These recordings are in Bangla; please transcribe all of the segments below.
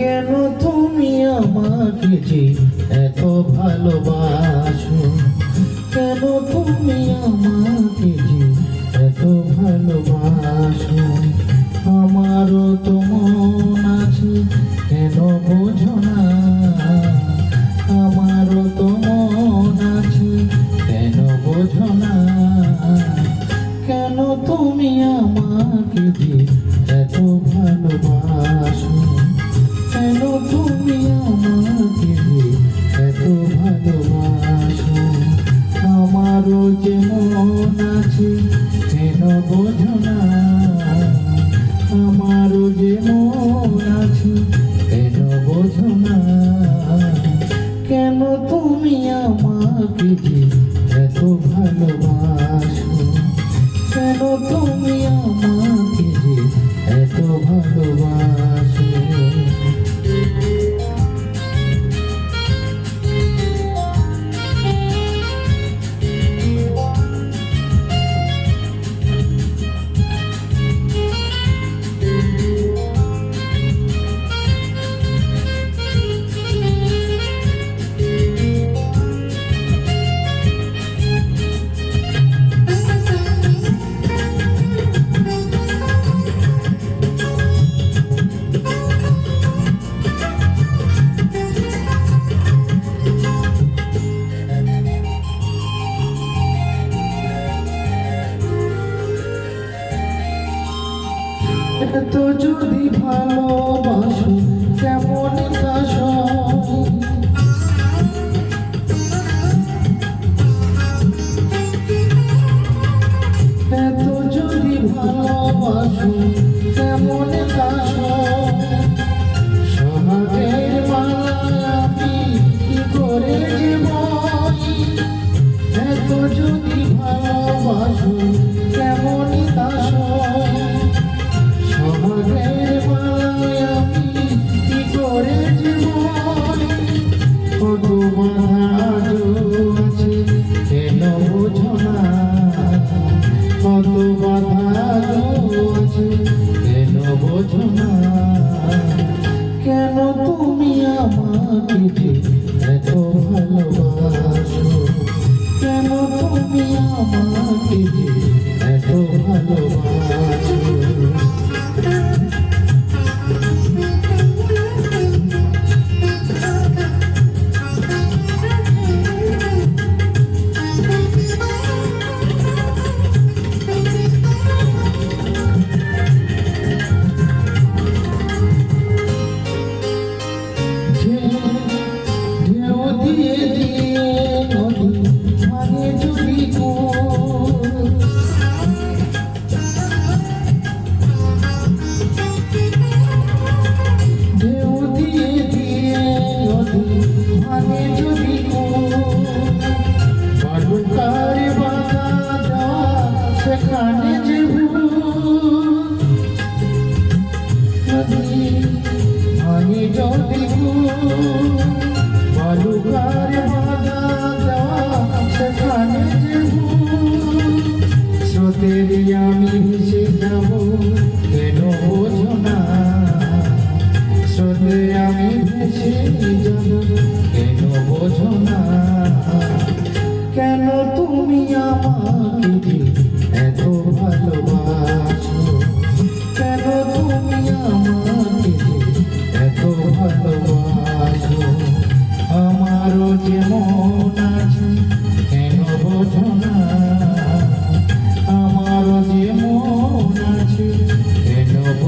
কেন তুমি আমাকে যে এত ভালোবাসো? কেন তুমি আমাকে যে এত ভালোবাসো? আমারও তোমার তুমি আমার তো যদি ভালোবাসো কেমন কাশ এত যদি ভালোবাসো বুঝি এত ভালোবাসো কেন তুমি আমাকে ആണ്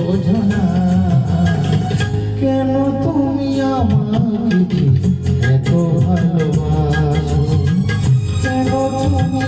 বোঝো না কেন তুমি আমাকে এত ভালোবাসো? কেন তুমি